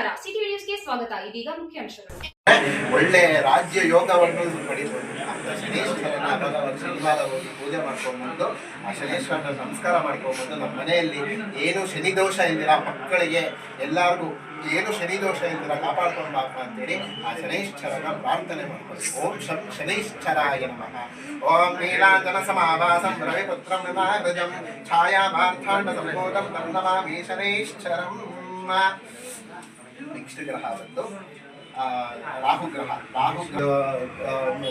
ನಮಸ್ಕಾರ ಸಿಟಿ ವಿಡಿಯೋಸ್ಗೆ ಸ್ವಾಗತ ಇದೀಗ ಮುಖ್ಯಾಂಶಗಳು ಒಳ್ಳೆ ರಾಜ್ಯ ಯೋಗವನ್ನು ಪಡಿಬೋದು ಅಂತ ಶನೇಶ್ವರನ ಭಗವಂತ ಶನಿವಾರ ಹೋಗಿ ಪೂಜೆ ಮಾಡ್ಕೊಂಡ್ಬಂದು ಆ ಶನೇಶ್ವರನ ನಮಸ್ಕಾರ ಮಾಡ್ಕೊಂಡ್ಬಂದು ನಮ್ಮ ಮನೆಯಲ್ಲಿ ಏನು ಶನಿ ದೋಷ ಇಲ್ದಿರ ಮಕ್ಕಳಿಗೆ ಎಲ್ಲರಿಗೂ ಏನು ಶನಿ ದೋಷ ಇಲ್ದಿರ ಕಾಪಾಡ್ಕೊಂಡು ಬಾಪ ಅಂತೇಳಿ ಆ ಶನೈಶ್ಚರನ ಪ್ರಾರ್ಥನೆ ಮಾಡ್ಕೊಳ್ಳಿ ಓಂ ಶಂ ಶನೈಶ್ಚರಾಯ ನಮಃ ಓಂ ನೀಲಾಂಜನ ಸಮಾವಾಸಂ ರವಿಪುತ್ರಂ ನಮಾಗ್ರಜಂ ಛಾಯಾಮಾರ್ಥಾಂಡ ಸಂಬೋಧಂ ತಂ ನಮಾಮಿ ಶನೈಶ್ಚರಂ ನೆಕ್ಸ್ಟ್ ಗ್ರಹ ಬಂದು ಆ, ರಾಹು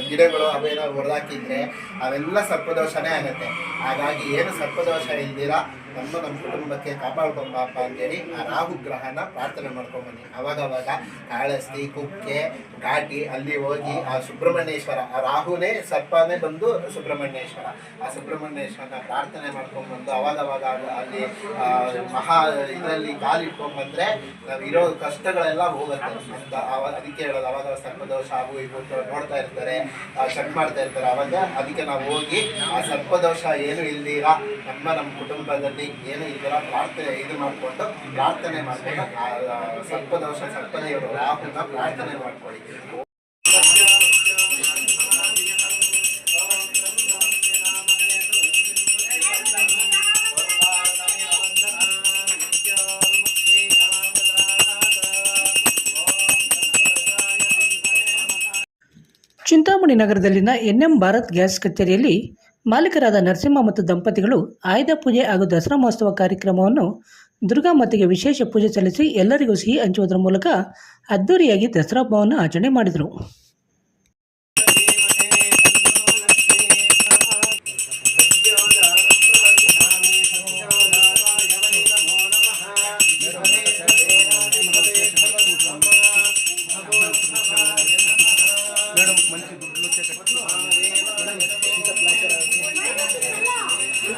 ಗಿಡಗಳು ಅವೇನೋ ಹೊಡೆದಾಕಿದ್ರೆ ಅವೆಲ್ಲ ಸರ್ಪದೋಷನೇ ಆಗುತ್ತೆ. ಹಾಗಾಗಿ ಏನು ಸರ್ಪದೋಷ ಇಲ್ದಿರ ನಮ್ಮ ನಮ್ಮ ಕುಟುಂಬಕ್ಕೆ ಕಾಪಾಡ್ಕೊಂಬಪ್ಪ ಅಂತೇಳಿ ಆ ರಾಹು ಗ್ರಹನ ಪ್ರಾರ್ಥನೆ ಮಾಡ್ಕೊಂಬನ್ನಿ ಅವಾಗವಾಗ ಕಾಳಸ್ತಿ, ಕುಕ್ಕೆ ಘಾಟಿ ಅಲ್ಲಿ ಹೋಗಿ ಆ ಸುಬ್ರಹ್ಮಣ್ಯೇಶ್ವರ, ಆ ರಾಹುನೇ ಸರ್ಪನೇ ಬಂದು ಸುಬ್ರಹ್ಮಣ್ಯೇಶ್ವರ. ಆ ಸುಬ್ರಹ್ಮಣ್ಯೇಶ್ವರನ ಪ್ರಾರ್ಥನೆ ಮಾಡ್ಕೊಂಡ್ಬಂದು ಅವಾಗವಾಗ ಅಲ್ಲಿ- ಮಹಾ ಇದರಲ್ಲಿ ಕಾಲಿಟ್ಕೊಂಡ್ಬಂದ್ರೆ ನಾವು ಇರೋ ಕಷ್ಟಗಳೆಲ್ಲ ಹೋಗುತ್ತೆ. ಅಂತ ಅವಾಗ ಅದಕ್ಕೆ ಹೇಳೋದು, ಅವಾಗ ಸರ್ಪದೋಷ ಹಾಗೂ ಇವು ನೋಡ್ತಾ ಇರ್ತಾರೆ ಚೆಕ್ ಮಾಡ್ತಾ ಇರ್ತಾರೆ. ಅವಾಗ ಅದಕ್ಕೆ ನಾವು ಹೋಗಿ ಆ ಸರ್ಪದೋಷ ಏನು ಇಲ್ದಿರ, ನಮ್ಮ ನಮ್ಮ ಕುಟುಂಬದಲ್ಲಿ ಏನು ಇಲ್ದಿರ ಪ್ರಾರ್ಥನೆ ಇದು ಮಾಡ್ಕೊಂಡು ಪ್ರಾರ್ಥನೆ ಮಾಡ್ಕೊಂಡು ಸರ್ಪದೋಷ ಸರ್ಪದೇವರು ರಾಹುನ ಪ್ರಾರ್ಥನೆ ಮಾಡ್ಕೊಳ್ಳಿ. ಚಿಂತಾಮಣಿ ನಗರದಲ್ಲಿನ ಎನ್ಎಂ ಭಾರತ್ ಗ್ಯಾಸ್ ಕಚೇರಿಯಲ್ಲಿ ಮಾಲೀಕರಾದ ನರಸಿಂಹ ಮತ್ತು ದಂಪತಿಗಳು ಆಯುಧ ಪೂಜೆ ಹಾಗೂ ದಸರಾ ಮಹೋತ್ಸವ ಕಾರ್ಯಕ್ರಮವನ್ನು ದುರ್ಗಾಮಾತೆಗೆ ವಿಶೇಷ ಪೂಜೆ ಸಲ್ಲಿಸಿ ಎಲ್ಲರಿಗೂ ಸಿಹಿ ಹಂಚುವುದರ ಮೂಲಕ ಅದ್ದೂರಿಯಾಗಿ ದಸರಾ ಹಬ್ಬವನ್ನು ಆಚರಣೆ ಮಾಡಿದರು.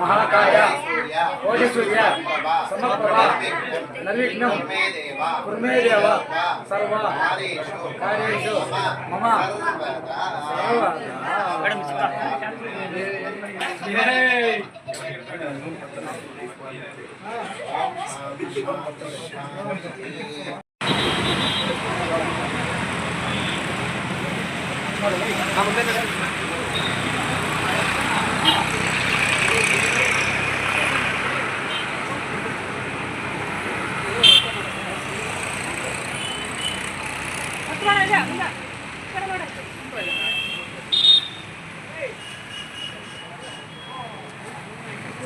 మహాకాయ ఓజసూర్య సమప్రభా నిర్విఘ్నం కుర్మే దేవ సర్వ కార్యేషు మమ సర్వ 예. ಹತ್ರ ಅಲ್ಲ ಅಲ್ಲ ಸರ ಮಾಡ